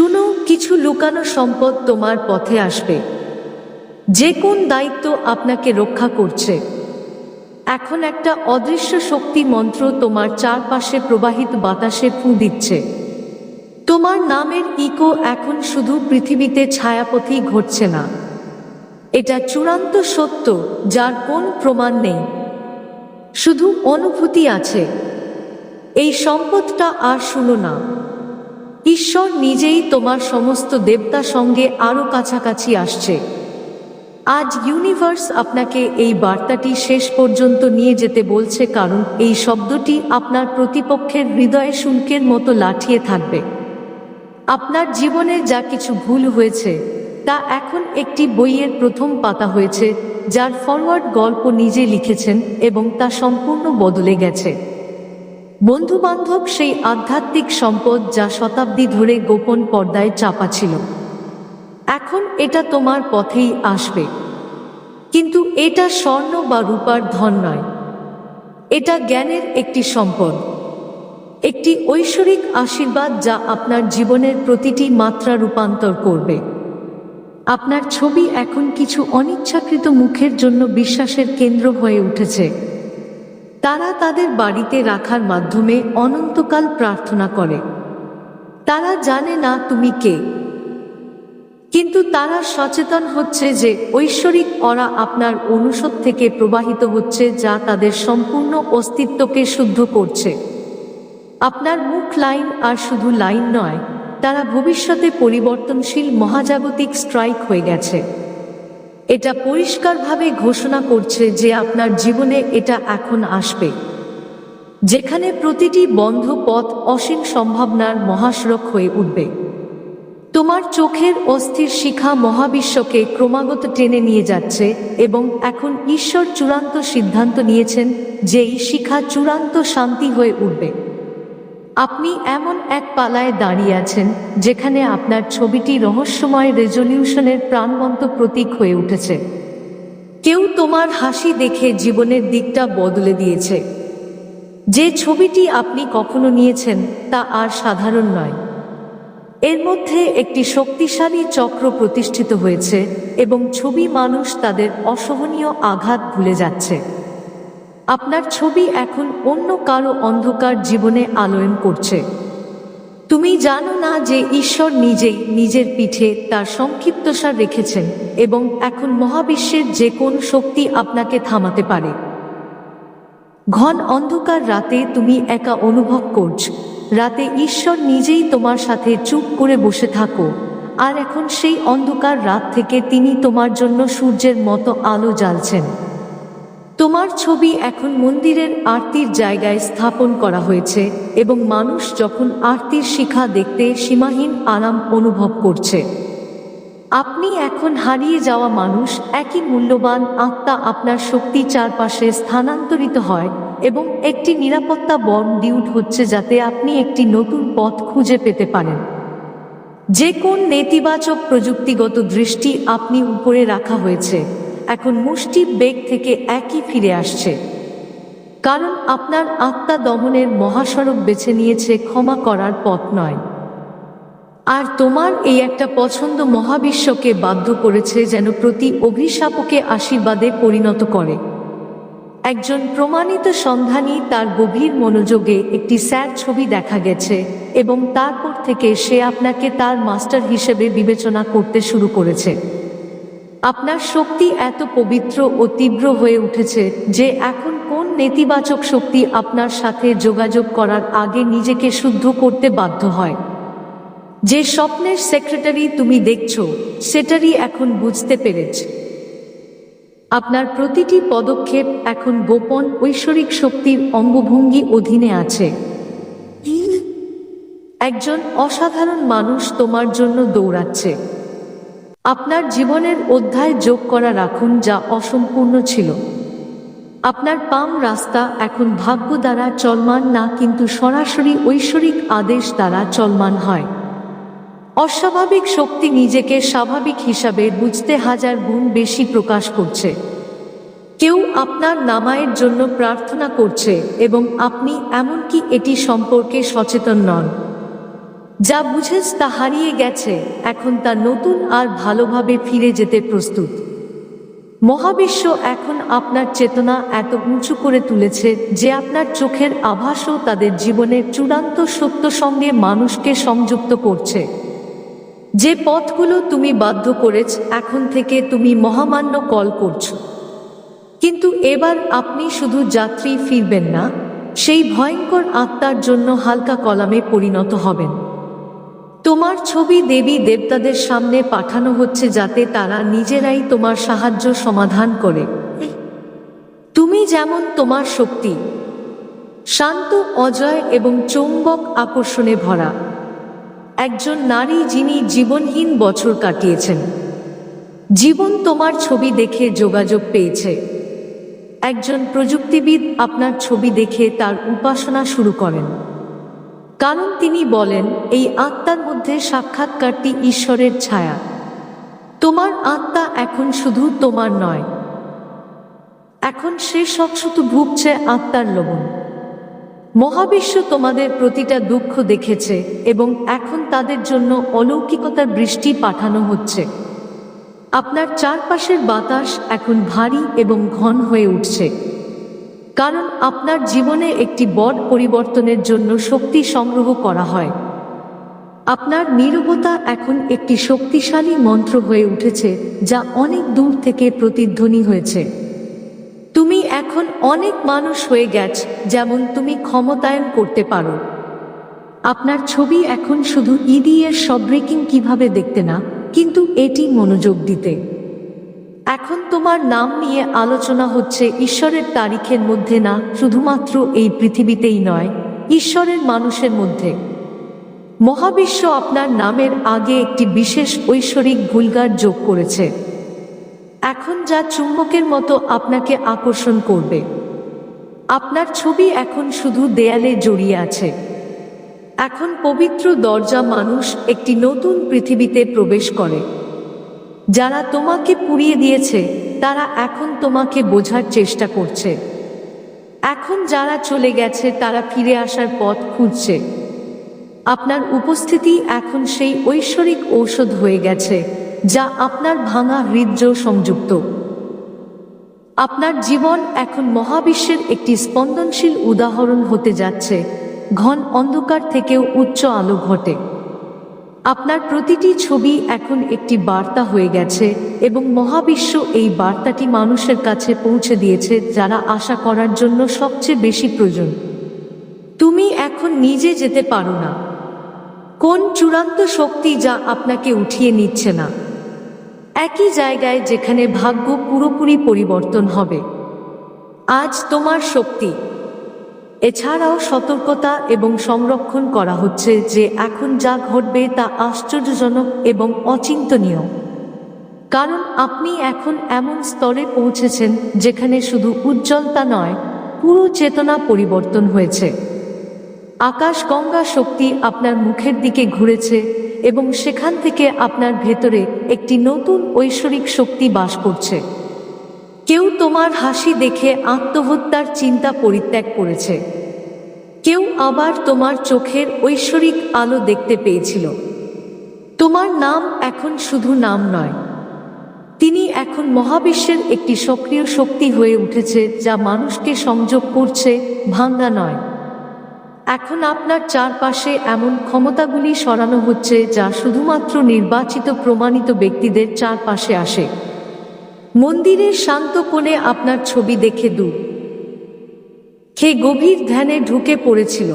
শুনো, কিছু লুকানো সম্পদ তোমার পথে আসবে। যে কোন দায়িত্ব আপনাকে রক্ষা করছে। এখন একটা অদৃশ্য শক্তি মন্ত্র তোমার চারপাশে প্রবাহিত বাতাসে ফু দিচ্ছে। তোমার নামের ইকো এখন শুধু পৃথিবীতে ছায়াপথেই ঘটছে না। এটা চূড়ান্ত সত্য, যার কোন প্রমাণ নেই। শুধু অনুভূতি আছে। এই সম্পদটা আর শুনো না। ঈশ্বর নিজেই তোমার সমস্ত দেবতা সঙ্গে আরও কাছাকাছি আসছে। আজ ইউনিভার্স আপনাকে এই বার্তাটি শেষ পর্যন্ত নিয়ে যেতে বলছে কারণ এই শব্দটি আপনার প্রতিপক্ষের হৃদয়ে শুল্কের মতো লাঠিয়ে থাকবে। আপনার জীবনে যা কিছু ভুল হয়েছে, তা এখন একটি বইয়ের প্রথম পাতা হয়েছে, যার ফরওয়ার্ড গল্প নিজে লিখেছেন এবং তা সম্পূর্ণ বদলে গেছে। বন্ধুবান্ধব সেই আধ্যাত্মিক সম্পদ যা শতাব্দী ধরে গোপন পর্দায় চাপা ছিল। এখন এটা তোমার পথেই আসবে। কিন্তু এটা স্বর্ণ বা রূপার ধন নয়। এটা জ্ঞানের একটি সম্পদ। একটি ঐশ্বরিক আশীর্বাদ যা আপনার জীবনের প্রতিটি মাত্রা রূপান্তর করবে। আপনার ছবি এখন কিছু অনিচ্ছাকৃত মুখের জন্য বিশ্বাসের কেন্দ্র হয়ে উঠেছে। তারা তাদের বাড়িতে রাখার মাধ্যমে অনন্তকাল প্রার্থনা করে। তারা জানে না তুমি কে। কিন্তু তারা সচেতন হচ্ছে যে ঐশ্বরিক অরা আপনার অনুষদ থেকে প্রবাহিত হচ্ছে যা তাদের সম্পূর্ণ অস্তিত্বকে শুদ্ধ করছে। আপনার মুখ লাইন আর শুধু লাইন নয়, তারা ভবিষ্যতে পরিবর্তনশীল মহাজাগতিক স্ট্রাইক হয়ে গেছে। এটা পরিষ্কারভাবে ঘোষণা করছে যে আপনার জীবনে এটা এখন আসবে। যেখানে প্রতিটি বন্ধ পথ অসীম সম্ভাবনার মহাসড়ক হয়ে উঠবে। তোমার চোখের অস্থির শিখা মহাবিশ্বকে ক্রমাগত টেনে নিয়ে যাচ্ছে এবং এখন ঈশ্বর চূড়ান্ত সিদ্ধান্ত নিয়েছেন যে এই শিখা চূড়ান্ত শান্তি হয়ে উঠবে। আপনি এমন এক পালায় দাঁড়িয়ে আছেন, যেখানে আপনার ছবিটি রহস্যময় রেজলিউশনের প্রাণবন্ত প্রতীক হয়ে উঠেছে। কেউ তোমার হাসি দেখে জীবনের দিকটা বদলে দিয়েছে। যে ছবিটি আপনি কখনো নিয়েছেন, তা আর সাধারণ নয়। এর মধ্যে একটি শক্তিশালী চক্র প্রতিষ্ঠিত হয়েছে এবং ছবি মানুষ তাদের অসহনীয় আঘাত ভুলে যাচ্ছে। আপনার ছবি এখন অন্য কারও অন্ধকার জীবনে আলোয়ন করছে। তুমি জানো না যে ঈশ্বর নিজেই নিজের পিঠে তার সংক্ষিপ্তসার রেখেছেন এবং এখন মহাবিশ্বের যে কোন শক্তি আপনাকে থামাতে পারে। ঘন অন্ধকার রাতে তুমি একা অনুভব করছ। রাতে ঈশ্বর নিজেই তোমার সাথে চুপ করে বসে থাকো। আর এখন সেই অন্ধকার রাত থেকে তিনি তোমার জন্য সূর্যের মতো আলো জ্বালছেন। তোমার ছবি এখন মন্দিরের আরতির জায়গায় স্থাপন করা হয়েছে এবং মানুষ যখন আরতির শিখা দেখতে সীমাহীন আরাম অনুভব করছে। আপনি এখন হারিয়ে যাওয়া মানুষ একই মূল্যবান আত্মা আপনার শক্তি চারপাশে স্থানান্তরিত হয় এবং একটি নিরাপত্তা বন ডিউট হচ্ছে যাতে আপনি একটি নতুন পথ খুঁজে পেতে পারেন। যে কোন নেতিবাচক প্রযুক্তিগত দৃষ্টি আপনি উপরে রাখা হয়েছে। এখন মুষ্টি বেগ থেকে একই ফিরে আসছে। কারণ আপনার আত্মা দমনের মহাসড়ক বেছে নিয়েছে ক্ষমা করার পথ নয়। আর তোমার এই একটা পছন্দ মহাবিশ্বকে বাধ্য করেছে যেন প্রতি অভিশাপকে আশীর্বাদে পরিণত করে। একজন প্রমাণিত সন্ধানী তার গভীর মনোযোগে একটি স্যার ছবি দেখা গেছে এবং তারপর থেকে সে আপনাকে তার মাস্টার হিসেবে বিবেচনা করতে শুরু করেছে। আপনার শক্তি এত পবিত্র ও তীব্র হয়ে উঠেছে যে এখন কোন নেতিবাচক শক্তি আপনার সাথে যোগাযোগ করার আগে নিজেকে শুদ্ধ করতে বাধ্য হয়? যে স্বপ্নের সেক্রেটারি তুমি দেখছ, সেটারই এখন বুঝতে পেরেছে। আপনার প্রতিটি পদক্ষেপ এখন গোপন ঐশ্বরিক শক্তির অঙ্গভঙ্গি অধীনে আছে। একজন অসাধারণ মানুষ তোমার জন্য দৌড়াচ্ছে। আপনার জীবনের অধ্যায় যোগ করা রাখুন যা অসম্পূর্ণ ছিল। আপনার পাম রাস্তা এখন ভাগ্য দ্বারা চলমান না কিন্তু সরাসরি ঐশ্বরিক আদেশ দ্বারা চলমান হয়। অস্বাভাবিক শক্তি নিজেকে স্বাভাবিক হিসাবে বুঝতে হাজার গুণ বেশি প্রকাশ করছে। কেউ আপনার নামায়ের জন্য প্রার্থনা করছে এবং আপনি এমনকি এটি সম্পর্কে সচেতন নন। যা বুঝেছ তা হারিয়ে গেছে, এখন তা নতুন আর ভালোভাবে ফিরে যেতে প্রস্তুত। মহাবিশ্ব এখন আপনার চেতনা এত উঁচু করে তুলেছে যে আপনার চোখের আভাসও তাদের জীবনের চূড়ান্ত সত্য সঙ্গে মানুষকে সংযুক্ত করছে। যে পথগুলো তুমি বাধ্য করেছ, এখন থেকে তুমি মহামান্য কল করছ। কিন্তু এবার আপনি শুধু যাত্রী ফিরবেন না, সেই ভয়ঙ্কর আত্মার জন্য হালকা কলামে পরিণত হবেন। তোমার ছবি দেবী দেবতাদের সামনে পাঠানো হচ্ছে যাতে তারা নিজেরাই তোমার সাহায্য সমাধান করে। তুমি যেমন তোমার শক্তি, শান্ত, অজয় এবং চৌম্বক আকর্ষণে ভরা। একজন নারী যিনি জীবনহীন বছর কাটিয়েছেন। জীবন তোমার ছবি দেখে যোগাযোগ পেয়েছে। একজন প্রযুক্তিবিদ আপনার ছবি দেখে তার উপাসনা শুরু করেন। কারণ তিনি বলেন, এই আত্মার মধ্যে সাক্ষাৎকারটি ঈশ্বরের ছায়া। তোমার আত্মা এখন শুধু তোমার নয়। এখন সে সব শুধু ভুগছে আত্মার লবণ। মহাবিশ্ব তোমাদের প্রতিটা দুঃখ দেখেছে এবং এখন তাদের জন্য অলৌকিকতার বৃষ্টি পাঠানো হচ্ছে। আপনার চারপাশের বাতাস এখন ভারী এবং ঘন হয়ে উঠছে। কারণ আপনার জীবনে একটি বড় পরিবর্তনের জন্য শক্তি সংগ্রহ করা হয়। আপনার নীরবতা এখন একটি শক্তিশালী মন্ত্র হয়ে উঠেছে, যা অনেক দূর থেকে প্রতিধ্বনি হয়েছে। তুমি এখন অনেক মানুষ হয়ে গেছ, যেমন তুমি ক্ষমতায়ন করতে পারো। আপনার ছবি এখন শুধু ইডি এর সব ব্রেকিং কীভাবে দেখতে না, কিন্তু এটি মনোযোগ দিতে। এখন তোমার নাম নিয়ে আলোচনা হচ্ছে ঈশ্বরের তারিখের মধ্যে না, শুধুমাত্র এই পৃথিবীতেই নয়, ঈশ্বরের মানুষের মধ্যে। মহাবিশ্ব আপনার নামের আগে একটি বিশেষ ঐশ্বরিক ভুলগার যোগ করেছে। এখন যা চুম্বকের মতো আপনাকে আকর্ষণ করবে। আপনার ছবি এখন শুধু দেয়ালে জড়িয়ে আছে। এখন পবিত্র দরজা মানুষ একটি নতুন পৃথিবীতে প্রবেশ করে। যারা তোমাকে পুড়িয়ে দিয়েছে, তারা এখন তোমাকে বোঝার চেষ্টা করছে। এখন যারা চলে গেছে, তারা ফিরে আসার পথ খুঁজছে। আপনার উপস্থিতি এখন সেই ঐশ্বরিক ঔষধ হয়ে গেছে, যা আপনার ভাঙা হৃদ্য সংযুক্ত। আপনার জীবন এখন মহাবিশ্বের একটি স্পন্দনশীল উদাহরণ হতে যাচ্ছে, ঘন অন্ধকার থেকেও উচ্চ আলো ঘটে। আপনার প্রতিটি ছবি এখন একটি বার্তা হয়ে গেছে এবং মহাবিশ্ব এই বার্তাটি মানুষের কাছে পৌঁছে দিয়েছে যারা আশা করার জন্য সবচেয়ে বেশি প্রয়োজন। তুমি এখন নিজে যেতে পারো না। কোন চূড়ান্ত শক্তি যা আপনাকে উঠিয়ে নিচ্ছে না। একই জায়গায় যেখানে ভাগ্য পুরোপুরি পরিবর্তন হবে। আজ তোমার শক্তি। এছাড়াও সতর্কতা এবং সংরক্ষণ করা হচ্ছে যে এখন যা ঘটবে তা আশ্চর্যজনক এবং অচিন্তনীয়। কারণ আপনি এখন এমন স্তরে পৌঁছেছেন যেখানে শুধু উজ্জ্বলতা নয়, পুরো চেতনা পরিবর্তন হয়েছে। আকাশ গঙ্গা শক্তি আপনার মুখের দিকে ঘুরেছে এবং সেখান থেকে আপনার ভেতরে একটি নতুন ঐশ্বরিক শক্তি বাস করছে। কেউ তোমার হাসি দেখে আত্মহত্যার চিন্তা পরিত্যাগ করেছে। কেউ আবার তোমার চোখের ঐশ্বরিক আলো দেখতে পেয়েছিল। তোমার নাম এখন শুধু নাম নয়। তিনি এখন মহাবিশ্বের একটি সক্রিয় শক্তি হয়ে উঠেছে যা মানুষকে সংযোগ করছে, ভাঙ্গা নয়। এখন আপনার চারপাশে এমন ক্ষমতাগুলি সরানো হচ্ছে যা শুধুমাত্র নির্বাচিত প্রমাণিত ব্যক্তিদের চারপাশে আসে। মন্দিরের শান্ত কোণে আপনার ছবি দেখে দু। খে গভীর ধ্যানে ঢুকে পড়েছিল।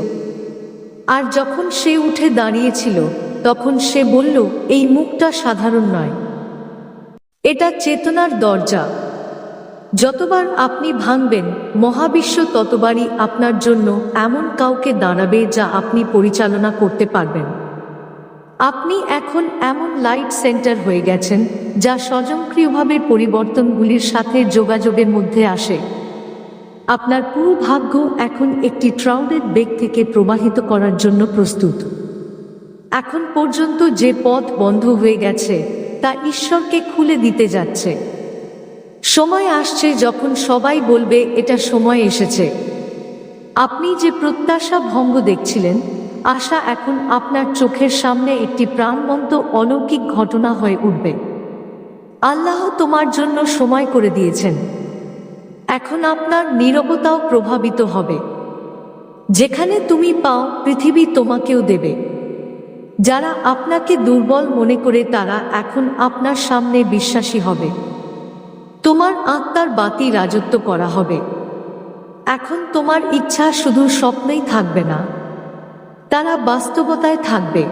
আর যখন সে উঠে দাঁড়িয়েছিল, তখন সে বলল, এই মুখটা সাধারণ নয়। এটা চেতনার দরজা। যতবার আপনি ভাঙবেন, মহাবিশ্ব ততবারই আপনার জন্য এমন কাউকে দাঁড়াবে যা আপনি পরিচালনা করতে পারবেন। আপনি এখন এমন লাইট সেন্টার হয়ে গেছেন, যা স্বয়ংক্রিয়ভাবে পরিবর্তনগুলির সাথে যোগাযোগের মধ্যে আসে। আপনার পুরো ভাগ্য এখন একটি ট্রাউডেড বেগ থেকে প্রবাহিত করার জন্য প্রস্তুত। এখন পর্যন্ত যে পথ বন্ধ হয়ে গেছে, তা ঈশ্বরকে খুলে দিতে যাচ্ছে। সময় আসছে যখন সবাই বলবে, এটা সময় এসেছে। আপনি যে প্রত্যাশা ভঙ্গ দেখছিলেন আশা এখন আপনার চোখের সামনে একটি প্রাণবন্ত অলৌকিক ঘটনা হয়ে উঠবে। আল্লাহ তোমার জন্য সময় করে দিয়েছেন। এখন আপনার নীরবতাও প্রভাবিত হবে। যেখানে তুমি পাও, পৃথিবী তোমাকেও দেবে। যারা আপনাকে দুর্বল মনে করে, তারা এখন আপনার সামনে বিশ্বাসী হবে। তোমার আত্মার বাতি রাজত্ব করা হবে। এখন তোমার ইচ্ছা শুধু স্বপ্নেই থাকবে না। তারা বাস্তবতায় থাকবে।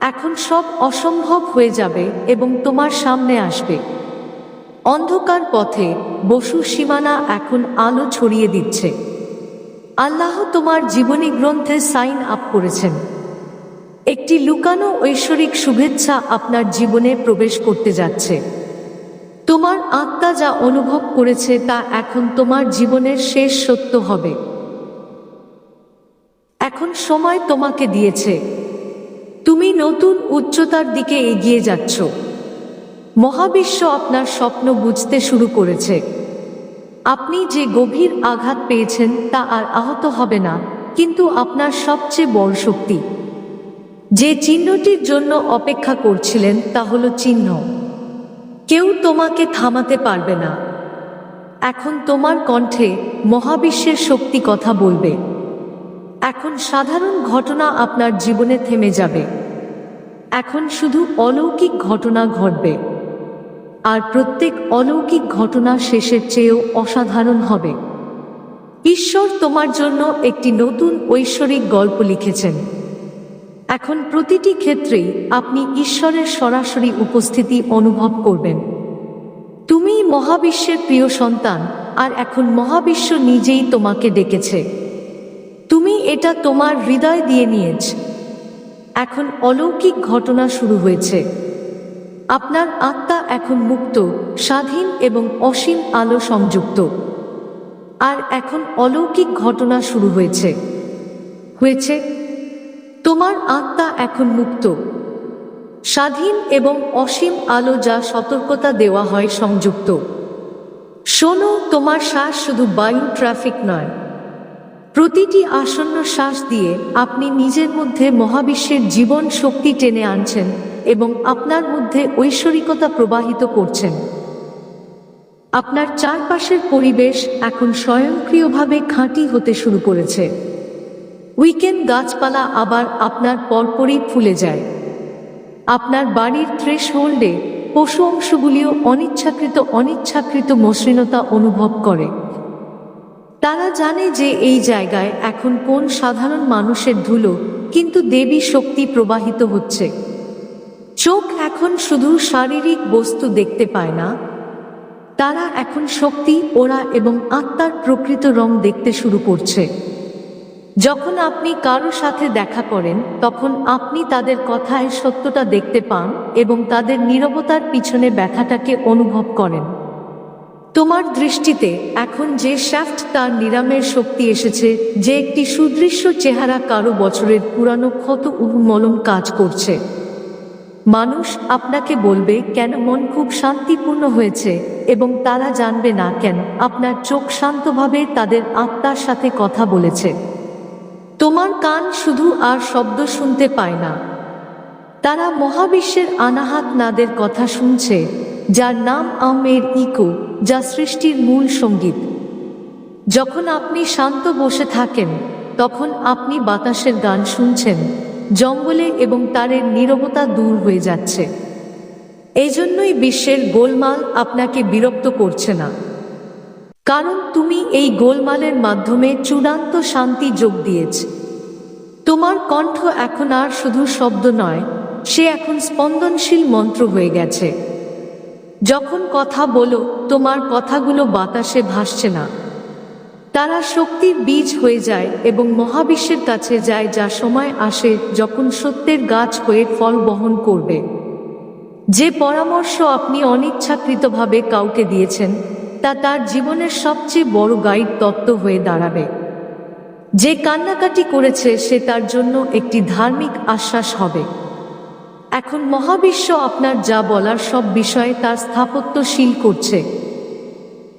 এখন সব অসম্ভব হয়ে যাবে এবং তোমার সামনে আসবে। অন্ধকার পথে বসু সীমানা এখন আলো ছড়িয়ে দিচ্ছে। আল্লাহ তোমার জীবনী গ্রন্থে সাইন আপ করেছেন। একটি লুকানো ঐশ্বরিক শুভেচ্ছা আপনার জীবনে প্রবেশ করতে যাচ্ছে। তোমার আত্মা যা অনুভব করেছে তা এখন তোমার জীবনের শেষ সত্য হবে। এখন সময় তোমাকে দিয়েছে। তুমি নতুন উচ্চতার দিকে এগিয়ে যাচ্ছ। মহাবিশ্ব আপনার স্বপ্ন বুঝতে শুরু করেছে। আপনি যে গভীর আঘাত পেয়েছেন তা আর আহত হবে না, কিন্তু আপনার সবচেয়ে বড় শক্তি। যে চিহ্নটির জন্য অপেক্ষা করছিলেন তা হলো চিহ্ন। কেউ তোমাকে থামাতে পারবে না। এখন তোমার কণ্ঠে মহাবিশ্বের শক্তি কথা বলবে। এখন সাধারণ ঘটনা আপনার জীবনে থেমে যাবে। এখন শুধু অলৌকিক ঘটনা ঘটবে। আর প্রত্যেক অলৌকিক ঘটনা শেষের চেয়েও অসাধারণ হবে। ঈশ্বর তোমার জন্য একটি নতুন ঐশ্বরিক গল্প লিখেছেন। এখন প্রতিটি ক্ষেত্রেই আপনি ঈশ্বরের সরাসরি উপস্থিতি অনুভব করবেন। তুমি মহাবিশ্বের প্রিয় সন্তান, আর এখন মহাবিশ্ব নিজেই তোমাকে ডেকেছে। তুমি এটা তোমার হৃদয় দিয়ে নিয়েছ। এখন অলৌকিক ঘটনা শুরু হয়েছে। আপনার আত্মা এখন মুক্ত, স্বাধীন এবং অসীম আলো সংযুক্ত। আর এখন অলৌকিক ঘটনা শুরু হয়েছে। হয়েছে, তোমার আত্মা এখন মুক্ত। স্বাধীন এবং অসীম আলো যা সতর্কতা দেওয়া হয় সংযুক্ত। শোনো, তোমার শ্বাস শুধু বায়ু ট্রাফিক নয়। প্রতিটি আসন্ন শ্বাস দিয়ে আপনি নিজের মধ্যে মহাবিশ্বের জীবন শক্তি টেনে আনছেন এবং আপনার মধ্যে ঐশ্বরিকতা প্রবাহিত করছেন। আপনার চারপাশের পরিবেশ এখন স্বয়ংক্রিয়ভাবে খাঁটি হতে শুরু করেছে। উইকেন্ড গাছপালা আবার আপনার পরপরই ফুলে যায়। আপনার বাড়ির থ্রেশ হোল্ডে পশু অংশগুলিও অনিচ্ছাকৃত অনিচ্ছাকৃত মসৃণতা অনুভব করে। তারা জানে যে এই জায়গায় এখন কোন সাধারণ মানুষের ধুলো, কিন্তু দেবী শক্তি প্রবাহিত হচ্ছে। চোখ এখন শুধু শারীরিক বস্তু দেখতে পায় না। তারা এখন শক্তি, ওরা এবং আত্মার প্রকৃত রং দেখতে শুরু করছে। যখন আপনি কারও সাথে দেখা করেন, তখন আপনি তাদের কথায় সত্যটা দেখতে পান এবং তাদের নীরবতার পিছনে ব্যথাটাকে অনুভব করেন। তোমার দৃষ্টিতে এখন যে শ্যাফট তার নিরামের শক্তি এসেছে, যে একটি সুদৃশ্য চেহারা কারও বছরের পুরানো ক্ষত মলম কাজ করছে। মানুষ আপনাকে বলবে, কেন মন খুব শান্তিপূর্ণ হয়েছে? এবং তারা জানবে না, কেন? আপনার চোখ শান্তভাবে তাদের আত্মার সাথে কথা বলেছে। তোমার কান শুধু আর শব্দ শুনতে পায় না। তারা মহাবিশ্বের আনাহাত নাদের কথা শুনছে, যার নাম আমের ইকো, যা সৃষ্টির মূল সংগীত। যখন আপনি শান্ত বসে থাকেন, তখন আপনি বাতাসের গান শুনছেন, জঙ্গলে এবং তারের নীরবতা দূর হয়ে যাচ্ছে। এই জন্যই বিশ্বের গোলমাল আপনাকে বিরক্ত করছে না। কারণ তুমি এই গোলমালের মাধ্যমে চূড়ান্ত শান্তি যোগ দিয়েছ। তোমার কণ্ঠ এখন আর শুধু শব্দ নয় সে এখন স্পন্দনশীল মন্ত্র হয়ে গেছে। যখন কথা বলো, তোমার কথাগুলো বাতাসে ভাসছে না। তারা শক্তির বীজ হয়ে যায় এবং মহাবিশ্বের কাছে যায় যা সময় আসে যখন সত্যের গাছ হয়ে ফল বহন করবে। যে পরামর্শ আপনি অনিচ্ছাকৃতভাবে কাউকে দিয়েছেন, তা তার জীবনের সবচেয়ে বড় গাইড তত্ত্ব হয়ে দাঁড়াবে। যে কান্নাকাটি করেছে, সে তার জন্য একটি ধার্মিক আশ্বাস হবে। এখন মহাবিশ্ব আপনার যা বলার সব বিষয়ে তার স্থাপত্যশীল করছে।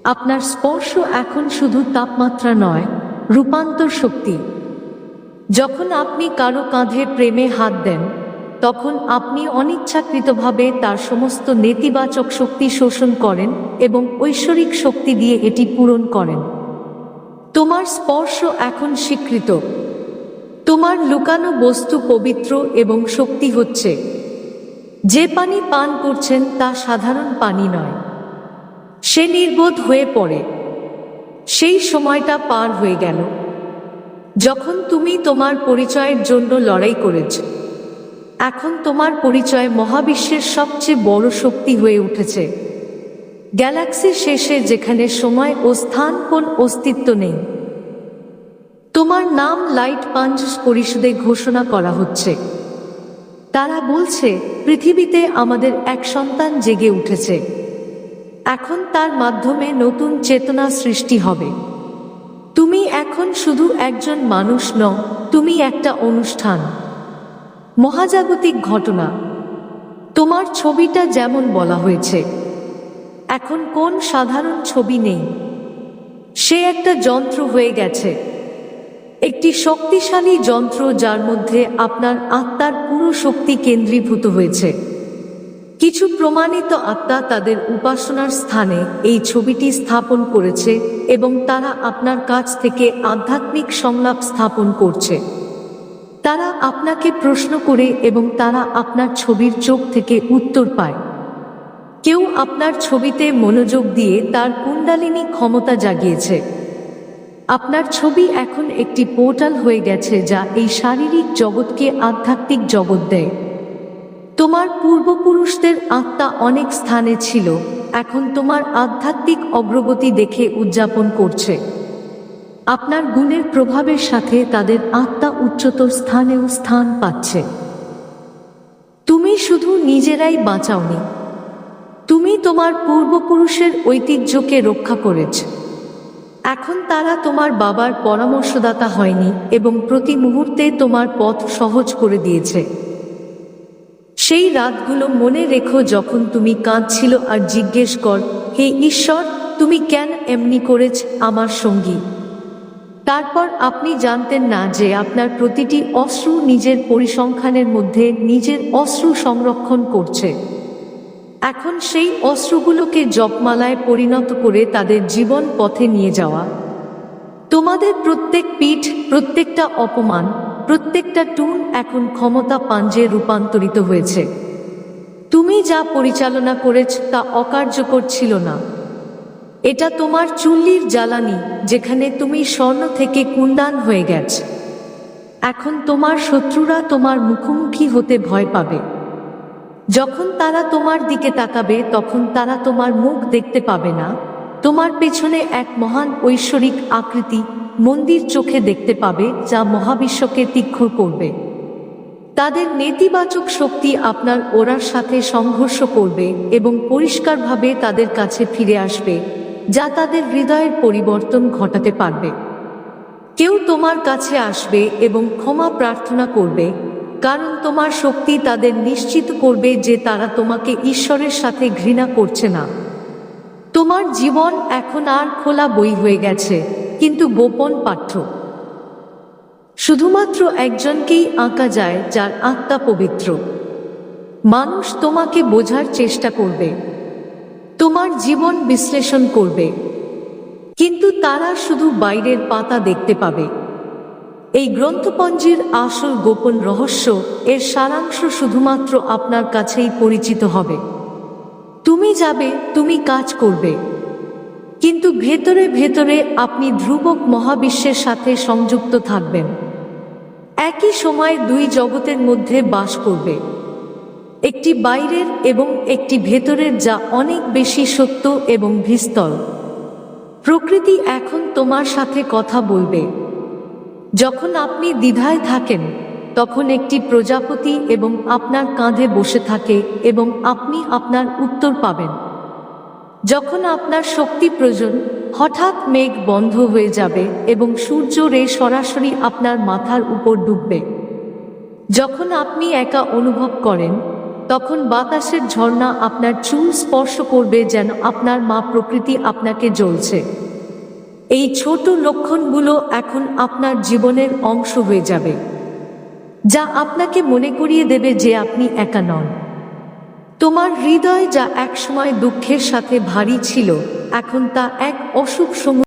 আপনার স্পর্শ এখন শুধু তাপমাত্রা নয়, রূপান্তর শক্তি। যখন আপনি কারও কাঁধে প্রেমে হাত দেন, তখন আপনি অনিচ্ছাকৃতভাবে তার সমস্ত নেতিবাচক শক্তি শোষণ করেন এবং ঐশ্বরিক শক্তি দিয়ে এটি পূরণ করেন। তোমার স্পর্শ এখন স্বীকৃত। তোমার লুকানো বস্তু পবিত্র এবং শক্তি হচ্ছে। যে পানি পান করছেন তা সাধারণ পানি নয়। সে নির্বোধ হয়ে পড়ে। সেই সময়টা পার হয়ে গেল। যখন তুমি তোমার পরিচয়ের জন্য লড়াই করেছ, এখন তোমার পরিচয় মহাবিশ্বের সবচেয়ে বড় শক্তি হয়ে উঠেছে। গ্যালাক্সির শেষে যেখানে সময় ও স্থান কোন অস্তিত্ব নেই। তোমার নাম লাইট পাঞ্চ পরিষদে ঘোষণা করা হচ্ছে। তারা বলছে, পৃথিবীতে আমাদের এক সন্তান জেগে উঠেছে। এখন তার মাধ্যমে নতুন চেতনা সৃষ্টি হবে। তুমি এখন শুধু একজন মানুষ ন তুমি একটা অনুষ্ঠান। মহাজাগতিক ঘটনা। তোমার ছবিটা যেমন বলা হয়েছে। এখন কোন সাধারণ ছবি নেই। সে একটা যন্ত্র হয়ে গেছে। একটি শক্তিশালী যন্ত্র যার মধ্যে আপনার আত্মার পুরো শক্তি কেন্দ্রীভূত হয়েছে। কিছু প্রমাণিত আত্মা তাদের উপাসনার স্থানে এই ছবিটি স্থাপন করেছে এবং তারা আপনার কাছ থেকে আধ্যাত্মিক সংলাপ স্থাপন করছে। তারা আপনাকে প্রশ্ন করে এবং তারা আপনার ছবির চোখ থেকে উত্তর পায়। কেউ আপনার ছবিতে মনোযোগ দিয়ে তার কুণ্ডালিনী ক্ষমতা জাগিয়েছে। আপনার ছবি এখন একটি পোর্টাল হয়ে গেছে যা এই শারীরিক জগৎকে আধ্যাত্মিক জগৎ দেয়। তোমার পূর্বপুরুষদের আত্মা অনেক স্থানে ছিল, এখন তোমার আধ্যাত্মিক অগ্রগতি দেখে উদযাপন করছে। আপনার গুণের প্রভাবের সাথে তাদের আত্মা উচ্চতর স্থানেও স্থান পাচ্ছে। তুমি শুধু নিজেরাই বাঁচাওনি। তুমি তোমার পূর্বপুরুষের ঐতিহ্যকে রক্ষা করেছ। এখন তারা তোমার বাবার পরামর্শদাতা হয়নি এবং প্রতি মুহূর্তে তোমার পথ সহজ করে দিয়েছে। সেই রাতগুলো মনে রেখো যখন তুমি কাঁদছিল আর জিজ্ঞেস কর, হে ঈশ্বর, তুমি কেন এমনি করেছ আমার সঙ্গী? তারপর আপনি জানতেন না যে আপনার প্রতিটি অশ্রু নিজের পরিসংখ্যানের মধ্যে নিজের অশ্রু সংরক্ষণ করছে। এখন সেই অস্ত্রগুলোকে জপমালায় পরিণত করে তাদের জীবন পথে নিয়ে যাওয়া। তোমাদের প্রত্যেক পিঠ, প্রত্যেকটা অপমান, প্রত্যেকটা টুন এখন ক্ষমতা পাঞ্জে রূপান্তরিত হয়েছে। তুমি যা পরিচালনা করেছ তা অকার্যকর ছিল না। এটা তোমার চুল্লির জ্বালানি, যেখানে তুমি স্বর্ণ থেকে কুন্দান হয়ে গেছ। এখন তোমার শত্রুরা তোমার মুখোমুখি হতে ভয় পাবে। যখন তারা তোমার দিকে তাকাবে, তখন তারা তোমার মুখ দেখতে পাবে না। তোমার পেছনে এক মহান ঐশ্বরিক আকৃতি মন্দির চোখে দেখতে পাবে, যা মহাবিশ্বকে তীক্ষ্ণ করবে। তাদের নেতিবাচক শক্তি আপনার ওরার সাথে সংঘর্ষ করবে এবং পরিষ্কারভাবে তাদের কাছে ফিরে আসবে, যা তাদের হৃদয়ের পরিবর্তন ঘটাতে পারবে। কেউ তোমার কাছে আসবে এবং ক্ষমা প্রার্থনা করবে কারণ তোমার শক্তি তাদের নিশ্চিত করবে যে তারা তোমাকে ঈশ্বরের সাথে ঘৃণা করছে না। তোমার জীবন এখন আর খোলা বই হয়ে গেছে, কিন্তু গোপন পাঠ্য। শুধুমাত্র একজনকেই আঁকা যায় যার আত্মা পবিত্র। মানুষ তোমাকে বোঝার চেষ্টা করবে। তোমার জীবন বিশ্লেষণ করবে। কিন্তু তারা শুধু বাইরের পাতা দেখতে পাবে। এই গ্রন্থপঞ্জির আসল গোপন রহস্য, এর সারাংশ শুধুমাত্র আপনার কাছেই পরিচিত হবে। তুমি যাবে, তুমি কাজ করবে। কিন্তু ভেতরে ভেতরে আপনি ধ্রুবক মহাবিশ্বের সাথে সংযুক্ত থাকবেন। একই সময় দুই জগতের মধ্যে বাস করবে। একটি বাইরের এবং একটি ভেতরের যা অনেক বেশি সত্য এবং ভিস্তর প্রকৃতি এখন তোমার সাথে কথা বলবে। যখন আপনি দ্বিধায় থাকেন, তখন একটি প্রজাপতি এবং আপনার কাঁধে বসে থাকে এবং আপনি আপনার উত্তর পাবেন। যখন আপনার শক্তি প্রয়োজন, হঠাৎ মেঘ বন্ধ হয়ে যাবে এবং সূর্য রে সরাসরি আপনার মাথার উপর ডুববে। যখন আপনি একা অনুভব করেন, তখন বাতাসের ঝর্ণা আপনার চুল স্পর্শ করবে যেন আপনার মা প্রকৃতি আপনাকে জ্বলছে। এই ছোট লক্ষণগুলো এখন আপনার জীবনের অংশ হয়ে যাবে, যা আপনাকে মনে করিয়ে দেবে যে আপনি একা নন। তোমার হৃদয় যা একসময় দুঃখের সাথে ভারী ছিল, এখন তা এক অসুখ